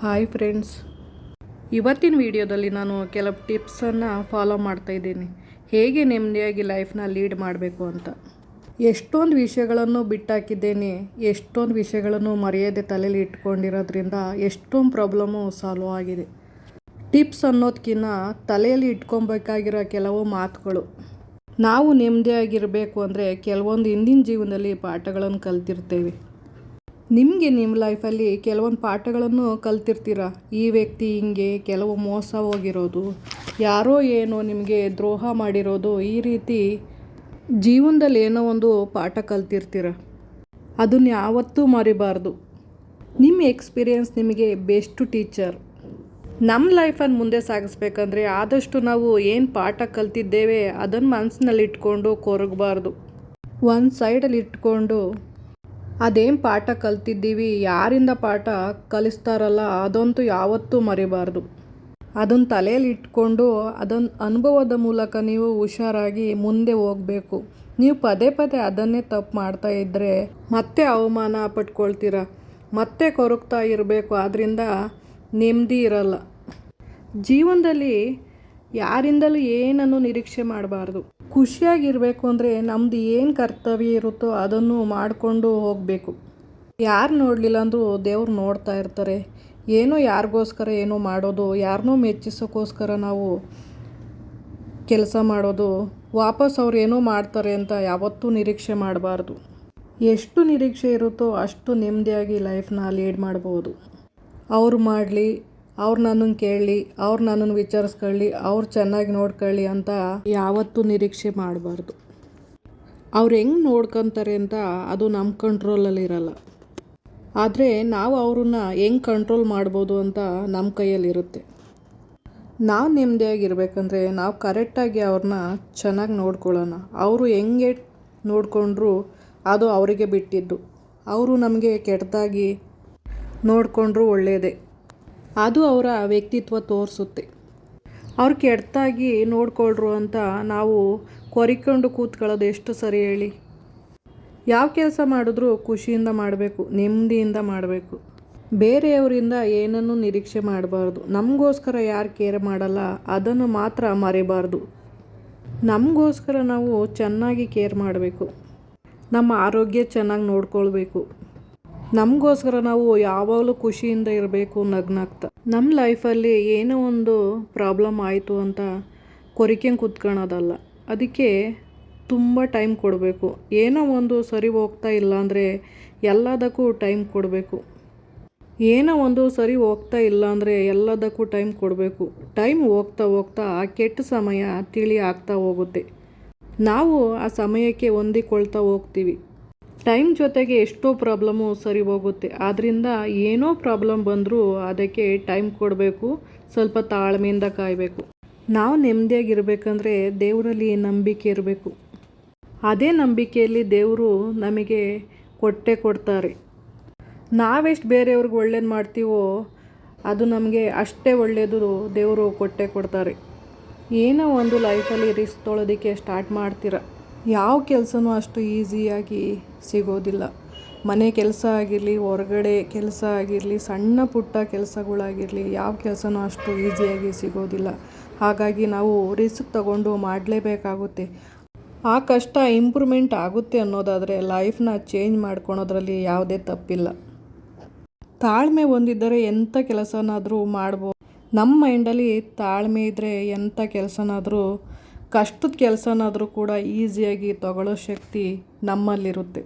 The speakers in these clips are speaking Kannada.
ಹಾಯ್ ಫ್ರೆಂಡ್ಸ್ ಇವತ್ತಿನ ವಿಡಿಯೋದಲ್ಲಿ ನಾನು ಕೆಲವು ಟಿಪ್ಸನ್ನು ಫಾಲೋ ಮಾಡ್ತಾ ಇದ್ದೀನಿ. ಹೇಗೆ ನೆಮ್ಮದಿಯಾಗಿ ಲೈಫ್ನ ಲೀಡ್ ಮಾಡಬೇಕು ಅಂತ. ಎಷ್ಟೊಂದು ವಿಷಯಗಳನ್ನು ಬಿಟ್ಟಾಕಿದ್ದೇನೆ, ಎಷ್ಟೊಂದು ವಿಷಯಗಳನ್ನು ಮರೆಯದೆ ತಲೆಯಲ್ಲಿ ಇಟ್ಕೊಂಡಿರೋದ್ರಿಂದ ಎಷ್ಟೊಂದು ಪ್ರಾಬ್ಲಮ್ಮು ಸಾಲ್ವ್ ಆಗಿದೆ. ಟಿಪ್ಸ್ ಅನ್ನೋದಕ್ಕಿಂತ ತಲೆಯಲ್ಲಿ ಇಟ್ಕೊಬೇಕಾಗಿರೋ ಕೆಲವು ಮಾತುಗಳು. ನಾವು ನೆಮ್ಮದಿಯಾಗಿರಬೇಕು ಅಂದರೆ ಕೆಲವೊಂದು ಹಿಂದಿನ ಜೀವನದಲ್ಲಿ ಪಾಠಗಳನ್ನು ಕಲ್ತಿರ್ತೇವೆ. ನಿಮಗೆ ನಿಮ್ಮ ಲೈಫಲ್ಲಿ ಕೆಲವೊಂದು ಪಾಠಗಳನ್ನು ಕಲ್ತಿರ್ತೀರ? ಈ ವ್ಯಕ್ತಿ ಹಿಂಗೆ ಕೆಲವು ಮೋಸ ಹೋಗಿರೋದು, ಯಾರೋ ಏನೋ ನಿಮಗೆ ದ್ರೋಹ ಮಾಡಿರೋದು, ಈ ರೀತಿ ಜೀವನದಲ್ಲಿ ಏನೋ ಒಂದು ಪಾಠ ಕಲ್ತಿರ್ತೀರ? ಅದನ್ನ ಯಾವತ್ತೂ ಮರಿಬಾರ್ದು. ನಿಮ್ಮ ಎಕ್ಸ್ಪೀರಿಯನ್ಸ್ ನಿಮಗೆ ಬೆಸ್ಟ್ ಟೀಚರ್ ನಮ್ಮ ಲೈಫನ್ನು ಮುಂದೆ ಸಾಗಿಸ್ಬೇಕಂದ್ರೆ ಆದಷ್ಟು ನಾವು ಏನು ಪಾಠ ಕಲ್ತಿದ್ದೇವೆ ಅದನ್ನು ಮನಸ್ಸಿನಲ್ಲಿ ಇಟ್ಕೊಂಡು ಕೊರಗಬಾರ್ದು. ಒಂದು ಸೈಡಲ್ಲಿ ಇಟ್ಕೊಂಡು ಅದೇನು ಪಾಠ ಕಲ್ತಿದ್ದೀವಿ? ಯಾರಿಂದ ಪಾಠ ಕಲಿಸ್ತಾರಲ್ಲ? ಅದಂತೂ ಯಾವತ್ತೂ ಮರಿಬಾರ್ದು. ಅದನ್ನು ತಲೆಯಲ್ಲಿ ಇಟ್ಕೊಂಡು ಅದನ್ನು ಅನುಭವದ ಮೂಲಕ ನೀವು ಹುಷಾರಾಗಿ ಮುಂದೆ ಹೋಗಬೇಕು. ನೀವು ಪದೇ ಪದೇ ಅದನ್ನೇ ತಪ್ಪು ಮಾಡ್ತಾ ಇದ್ದರೆ ಮತ್ತೆ ಅವಮಾನ ಪಟ್ಕೊಳ್ತೀರ? ಮತ್ತೆ ಕೊರಗ್ತಾ ಇರಬೇಕು ಆದ್ದರಿಂದ ನೆಮ್ಮದಿ ಇರಲ್ಲ. ಜೀವನದಲ್ಲಿ ಯಾರಿಂದಲೂ ಏನನ್ನು ನಿರೀಕ್ಷೆ ಮಾಡಬಾರ್ದು. ಖುಷಿಯಾಗಿರಬೇಕು ಅಂದರೆ ನಮ್ಮದು ಏನು ಕರ್ತವ್ಯ ಇರುತ್ತೋ ಅದನ್ನು ಮಾಡಿಕೊಂಡು ಹೋಗಬೇಕು. ಯಾರು ನೋಡಲಿಲ್ಲ ಅಂದರೂ ದೇವ್ರು ನೋಡ್ತಾ ಇರ್ತಾರೆ. ಏನೋ ಯಾರಿಗೋಸ್ಕರ ಏನೋ ಮಾಡೋದು ಯಾರನ್ನೂ ಮೆಚ್ಚಿಸೋಕ್ಕೋಸ್ಕರ ನಾವು ಕೆಲಸ ಮಾಡೋದು, ವಾಪಸ್ ಅವ್ರು ಏನೋ ಮಾಡ್ತಾರೆ ಅಂತ ಯಾವತ್ತೂ ನಿರೀಕ್ಷೆ ಮಾಡಬಾರ್ದು. ಎಷ್ಟು ನಿರೀಕ್ಷೆ ಇರುತ್ತೋ ಅಷ್ಟು ನೆಮ್ಮದಿಯಾಗಿ ಲೈಫ್ನ ಲೀಡ್ ಮಾಡ್ಬೋದು. ಅವ್ರು ಮಾಡಲಿ ಅವ್ರು ನನ್ನನ್ನು ಕೇಳಲಿ ಅವ್ರು ನನ್ನನ್ನು ವಿಚಾರಿಸ್ಕೊಳ್ಳಿ, ಅವ್ರು ಚೆನ್ನಾಗಿ ನೋಡ್ಕೊಳ್ಳಿ ಅಂತ ಯಾವತ್ತೂ ನಿರೀಕ್ಷೆ ಮಾಡಬಾರ್ದು. ಅವ್ರು ಹೆಂಗೆ ನೋಡ್ಕೊತಾರೆ ಅಂತ ಅದು ನಮ್ಮ ಕಂಟ್ರೋಲಲ್ಲಿ ಇರಲ್ಲ. ಆದರೆ ನಾವು ಅವ್ರನ್ನ ಹೆಂಗೆ ಕಂಟ್ರೋಲ್ ಮಾಡ್ಬೋದು ಅಂತ ನಮ್ಮ ಕೈಯಲ್ಲಿರುತ್ತೆ ನಾವು ನೆಮ್ಮದಿಯಾಗಿರ್ಬೇಕಂದ್ರೆ ನಾವು ಕರೆಕ್ಟಾಗಿ ಅವ್ರನ್ನ ಚೆನ್ನಾಗಿ ನೋಡ್ಕೊಳ್ಳೋಣ. ಅವರು ಹೆಂಗೆ ನೋಡಿಕೊಂಡ್ರು ಅದು ಅವರಿಗೆ ಬಿಟ್ಟಿದ್ದು. ಅವರು ನಮಗೆ ಕೆಟ್ಟದಾಗಿ ನೋಡಿಕೊಂಡ್ರು ಒಳ್ಳೆಯದೇ ಅದು ಅವರ ವ್ಯಕ್ತಿತ್ವ ತೋರಿಸುತ್ತೆ. ಅವ್ರು ಕೆಡ್ತಾಗಿ ನೋಡ್ಕೊಳ್ರು ಅಂತ ನಾವು ಕೊರಿಕೊಂಡು ಕೂತ್ಕೊಳ್ಳೋದು ಎಷ್ಟು ಸರಿ ಹೇಳಿ. ಯಾವ ಕೆಲಸ ಮಾಡಿದ್ರೂ ಖುಷಿಯಿಂದ ಮಾಡಬೇಕು, ನೆಮ್ಮದಿಯಿಂದ ಮಾಡಬೇಕು. ಬೇರೆಯವರಿಂದ ಏನನ್ನು ನಿರೀಕ್ಷೆ ಮಾಡಬಾರ್ದು. ನಮಗೋಸ್ಕರ ಯಾರು ಕೇರ್ ಮಾಡಲ್ಲ, ಅದನ್ನು ಮಾತ್ರ ಮರಿಬಾರ್ದು. ನಮಗೋಸ್ಕರ ನಾವು ಚೆನ್ನಾಗಿ ಕೇರ್ ಮಾಡಬೇಕು. ನಮ್ಮ ಆರೋಗ್ಯ ಚೆನ್ನಾಗಿ ನೋಡ್ಕೊಳ್ಬೇಕು. ನಮಗೋಸ್ಕರ ನಾವು ಯಾವಾಗಲೂ ಖುಷಿಯಿಂದ ಇರಬೇಕು, ನಗ್ನಾಗ್ತಾ. ನಮ್ಮ ಲೈಫಲ್ಲಿ ಏನೋ ಒಂದು ಪ್ರಾಬ್ಲಮ್ ಆಯಿತು ಅಂತ ಕೊರಿಕೆಂಗೆ ಕೂತ್ಕೊಳ್ಳೋದಲ್ಲ ಅದಕ್ಕೆ ತುಂಬ ಟೈಮ್ ಕೊಡಬೇಕು. ಏನೋ ಒಂದು ಸರಿ ಹೋಗ್ತಾ ಇಲ್ಲ ಅಂದರೆ ಎಲ್ಲದಕ್ಕೂ ಟೈಮ್ ಕೊಡಬೇಕು. ಏನೋ ಒಂದು ಸರಿ ಹೋಗ್ತಾ ಇಲ್ಲ ಅಂದರೆ ಎಲ್ಲದಕ್ಕೂ ಟೈಮ್ ಕೊಡಬೇಕು. ಟೈಮ್ ಹೋಗ್ತಾ ಹೋಗ್ತಾ ಆ ಕೆಟ್ಟ ಸಮಯ ತಿಳಿ ಆಗ್ತಾ ಹೋಗುತ್ತೆ. ನಾವು ಆ ಸಮಯಕ್ಕೆ ಹೊಂದಿಕೊಳ್ತಾ ಹೋಗ್ತೀವಿ. ಟೈಮ್ ಜೊತೆಗೆ ಎಷ್ಟೋ ಪ್ರಾಬ್ಲಮ್ಮು ಸರಿ ಹೋಗುತ್ತೆ. ಆದ್ದರಿಂದ ಏನೋ ಪ್ರಾಬ್ಲಮ್ ಬಂದರೂ ಅದಕ್ಕೆ ಟೈಮ್ ಕೊಡಬೇಕು, ಸ್ವಲ್ಪ ತಾಳ್ಮೆಯಿಂದ ಕಾಯಬೇಕು. ನಾವು ನೆಮ್ಮದಿಯಾಗಿರ್ಬೇಕಂದ್ರೆ ದೇವರಲ್ಲಿ ನಂಬಿಕೆ ಇರಬೇಕು. ಅದೇ ನಂಬಿಕೆಯಲ್ಲಿ ದೇವರು ನಮಗೆ ಕೊಟ್ಟೆ ಕೊಡ್ತಾರೆ. ನಾವೆಷ್ಟು ಬೇರೆಯವ್ರಿಗೆ ಒಳ್ಳೇದು ಮಾಡ್ತೀವೋ, ಅದು ನಮಗೆ ಅಷ್ಟೇ ಒಳ್ಳೆಯದು ದೇವರು ಕೊಟ್ಟೆ ಕೊಡ್ತಾರೆ. ಏನೋ ಒಂದು ಲೈಫಲ್ಲಿ ರಿಸ್ಕ್ ತೊಳೋದಕ್ಕೆ ಸ್ಟಾರ್ಟ್ ಮಾಡ್ತೀರ? ಯಾವ ಕೆಲಸನೂ ಅಷ್ಟು ಈಸಿಯಾಗಿ ಸಿಗೋದಿಲ್ಲ. ಮನೆ ಕೆಲಸ ಆಗಿರಲಿ, ಹೊರಗಡೆ ಕೆಲಸ ಆಗಿರಲಿ, ಸಣ್ಣ ಪುಟ್ಟ ಕೆಲಸಗಳಾಗಿರಲಿ ಯಾವ ಕೆಲಸನೂ ಅಷ್ಟು ಈಸಿಯಾಗಿ ಸಿಗೋದಿಲ್ಲ. ಹಾಗಾಗಿ ನಾವು ರಿಸ್ಕ್ ತಗೊಂಡು ಮಾಡಲೇಬೇಕಾಗುತ್ತೆ. ಆ ಕಷ್ಟ ಇಂಪ್ರೂವ್ಮೆಂಟ್ ಆಗುತ್ತೆ ಅನ್ನೋದಾದರೆ ಲೈಫ್ನ ಚೇಂಜ್ ಮಾಡ್ಕೊಳೋದ್ರಲ್ಲಿ ಯಾವುದೇ ತಪ್ಪಿಲ್ಲ. ತಾಳ್ಮೆ ಹೊಂದಿದ್ದರೆ ಎಂಥ ಕೆಲಸನಾದರೂ ಮಾಡ್ಬೋದು. ನಮ್ಮ ಮೈಂಡಲ್ಲಿ ತಾಳ್ಮೆ ಇದ್ದರೆ ಎಂಥ ಕೆಲಸನಾದರೂ ಕಷ್ಟದ ಕೆಲಸನಾದರೂ ಕೂಡ ಈಸಿಯಾಗಿ ತಗೊಳ್ಳೋ ಶಕ್ತಿ ನಮ್ಮಲ್ಲಿರುತ್ತೆ.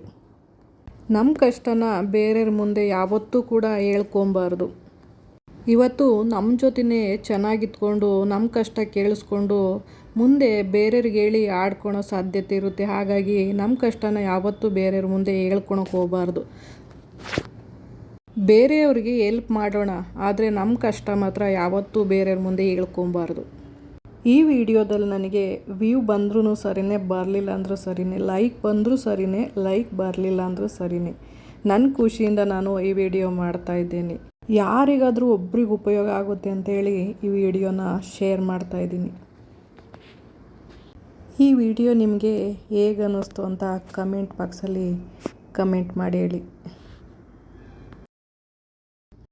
ನಮ್ಮ ಕಷ್ಟನ ಬೇರೆಯವ್ರ ಮುಂದೆ ಯಾವತ್ತೂ ಕೂಡ ಹೇಳ್ಕೊಬಾರ್ದು. ಇವತ್ತು ನಮ್ಮ ಜೊತೆನೇ ಚೆನ್ನಾಗಿತ್ಕೊಂಡು ನಮ್ಮ ಕಷ್ಟ ಕೇಳಿಸ್ಕೊಂಡು, ಮುಂದೆ ಬೇರೆಯವ್ರಿಗೆ ಹೇಳಿ ಆಡ್ಕೊಳೋ ಸಾಧ್ಯತೆ ಇರುತ್ತೆ. ಹಾಗಾಗಿ ನಮ್ಮ ಕಷ್ಟನ ಯಾವತ್ತೂ ಬೇರೆಯವ್ರ ಮುಂದೆ ಹೇಳ್ಕೊಳಕ್ಕೆ ಹೋಗಬಾರ್ದು. ಬೇರೆಯವ್ರಿಗೆ ಎಲ್ಪ್ ಮಾಡೋಣ, ಆದರೆ ನಮ್ಮ ಕಷ್ಟ ಮಾತ್ರ ಯಾವತ್ತೂ ಬೇರೆಯವ್ರ ಮುಂದೆ ಹೇಳ್ಕೊಬಾರ್ದು. ಈ ವಿಡಿಯೋದಲ್ಲಿ ನನಗೆ ವ್ಯೂ ಬಂದ್ರೂ ಸರಿನೇ ಬರಲಿಲ್ಲ ಅಂದರೂ ಸರಿನೇ, ಲೈಕ್ ಬಂದರೂ ಸರಿನೇ, ಲೈಕ್ ಬರಲಿಲ್ಲ ಅಂದರೂ ಸರಿನೇ. ನನ್ನ ಖುಷಿಯಿಂದ ನಾನು ಈ ವಿಡಿಯೋ ಮಾಡ್ತಾ ಇದ್ದೇನೆ. ಯಾರಿಗಾದರೂ ಒಬ್ರಿಗೆ ಉಪಯೋಗ ಆಗುತ್ತೆ ಅಂತೇಳಿ ಈ ವಿಡಿಯೋನ ಶೇರ್ ಮಾಡ್ತಾ ಇದ್ದೀನಿ. ಈ ವಿಡಿಯೋ ನಿಮಗೆ ಹೇಗೆ ಅನ್ನಿಸ್ತು ಅಂತ ಕಮೆಂಟ್ ಬಾಕ್ಸಲ್ಲಿ ಕಮೆಂಟ್ ಮಾಡಿ ಹೇಳಿ.